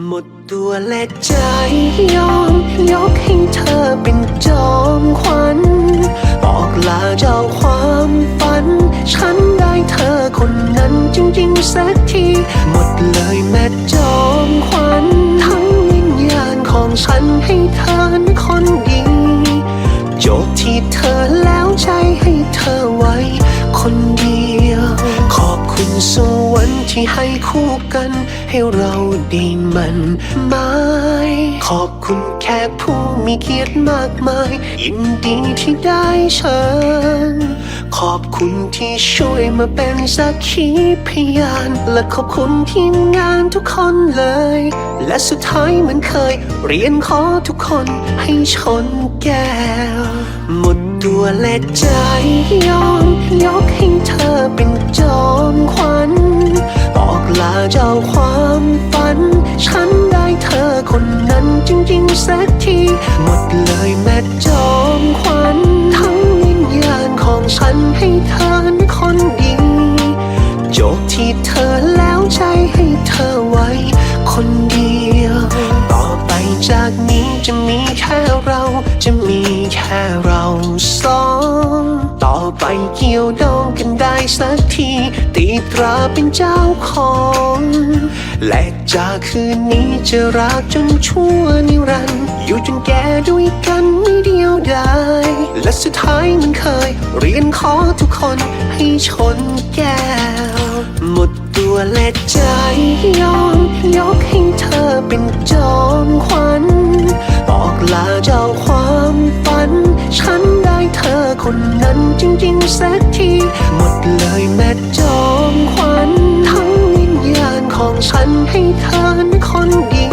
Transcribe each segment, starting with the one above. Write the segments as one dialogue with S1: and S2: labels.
S1: หมดตัวและใจยอม ยกให้เธอเป็นจอมขวัญบอกลาเจ้าความฝัน ฉันได้เธอคนนั้นจริงๆสักที หมดเลยแม่จอ สวรรค์ที่ให้คู่กัน ให้เราได้มันหมายขอบคุณแขกผู้มีเกียรติมากมาย ยินดีที่ได้เชิญขอบคุณที่ช่วยมาเป็นสักขีพยาน และขอบคุณทีมงานทุกคนเลย และสุดท้ายเหมือนเคย เรียนขอทุกคนให้ชนแก้ว หมดตัวและใจยอมยกให้เธอเป็นจอมขวัญบ สักที หมดเลยแม่จอมขวัญทั้งวิญญาณของฉันให้เธอนั้นคนดีจบที่เธอแล้วใจให้เธอไว้ คนเดียว ต่อไปจากนี้จะมีแค่เรา จะมีแค่เราสอง ต่อไปเกี่ยวดองกันได้สักที ตีตราเป็นเจ้าของ และจากคืนนี้จะรักจนชั่วนิรันดร์อยู่จนแก่ด้วยกันไม่เดียวดายและสุดท้ายมันเคย เรียนขอทุกคนให้ชนแก้ว หมดตัวและใจยอมยกให้เธอเป็นจอมขวัญบอกลาเจ้าความฝัน ฉัน คนนั้นจริงๆสักที หมดเลยแม่จอมขวัญทั้งวิญญาณของฉันให้เธอนั้นคนดี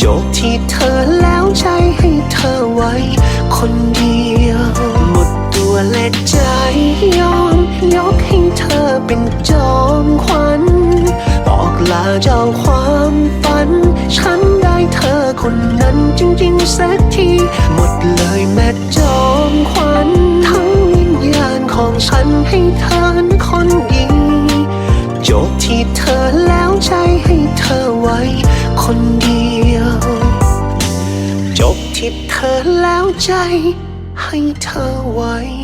S1: จบที่เธอแล้วใจให้เธอไว้ คนเดียว หมดตัวและใจยอม ยกให้เธอเป็นจอมขวัญบอกลาเจ้าความฝัน ฉันได้เธอคนนั้นจริงๆสักที หมดเลยแม่จอมขวัญ ที่เธอแล้วใจให้เธอไว้คนเดียว จบที่เธอแล้วใจให้เธอไว้คนเดียว